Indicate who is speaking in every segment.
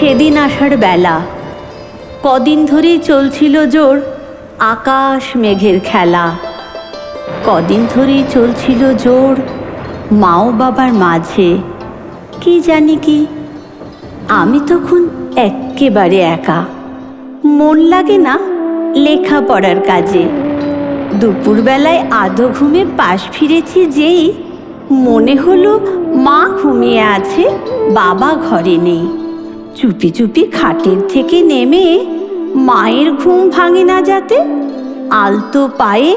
Speaker 1: সেদিন আসার বেলা। কদিন ধরেই চলছিল জোর আকাশ মেঘের খেলা। কদিন ধরেই চলছিল জোর মাও বাবার মাঝে। কি জানি কি, আমি তখন এক্কেবারে একা। মন লাগে না লেখাপড়ার কাজে। দুপুরবেলায় আধো ঘুমে পাশ ফিরেছি যেই মনে হলো মা ঘুমিয়ে আছে, বাবা ঘরে নেই। চুপি চুপি খাটের থেকে নেমে মায়ের ঘুম ভাঙে না যাতে? আলতো পায়ে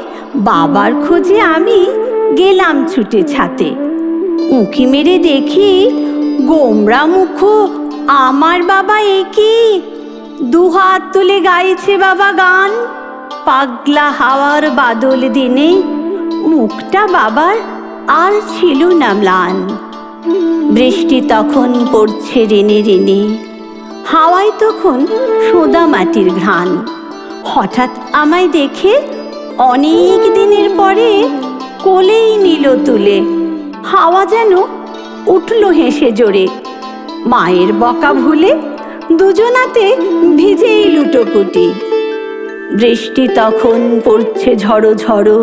Speaker 1: বাবার খোঁজে আমি গেলাম ছুটে ছাতে। উঁকি মেরে দেখি গোমরা মুখ আমার বাবা একই দুহাত তুলে গাইছে বাবা গান। পাগলা হাওয়ার বাদল দিনে মুখটা বাবার আর ছিল না ম্লান। বৃষ্টি তখন পড়ছে রেনে রেনে হাওয়ায় তখন সোদা মাটির ঘ্রাণ। হঠাৎ আমায় দেখে অনেক দিনের পরে কোলেই নিল তুলে, হাওয়া যেন উঠল হেসে জোরে। মায়ের বকা ভুলে দুজনাতে ভিজেই লুটোপুটি। বৃষ্টি তখন পড়ছে ঝড়ো ঝড়ো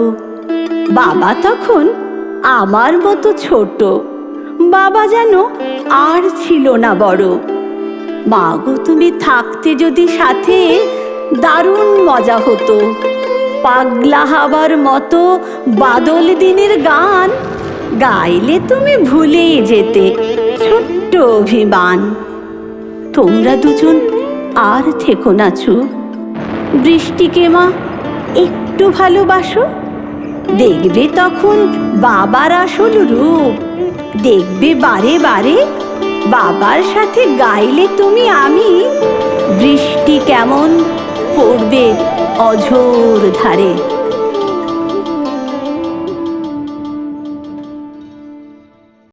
Speaker 1: বাবা তখন আমার মতো ছোট। বাবা যেন আর ছিল না বড়। মা গো, তুমি থাকতে যদি সাথে, দারুণ মজা হতো। পাগলা হাবার মতো বাদল দিনের গান গাইলে তুমি ভুলেই যেতে, ছোট্ট অভিমান। তোমরা দুজন আর থেকো না চুপ। বৃষ্টিকে মা, একটু ভালোবাসো। দেখবে তখন বাবার আসল রূপ। দেখবে বারে বারে বাবার সাথে গাইলে তুমি আমি। বৃষ্টি কেমন পড়বে অঝোর ধারে।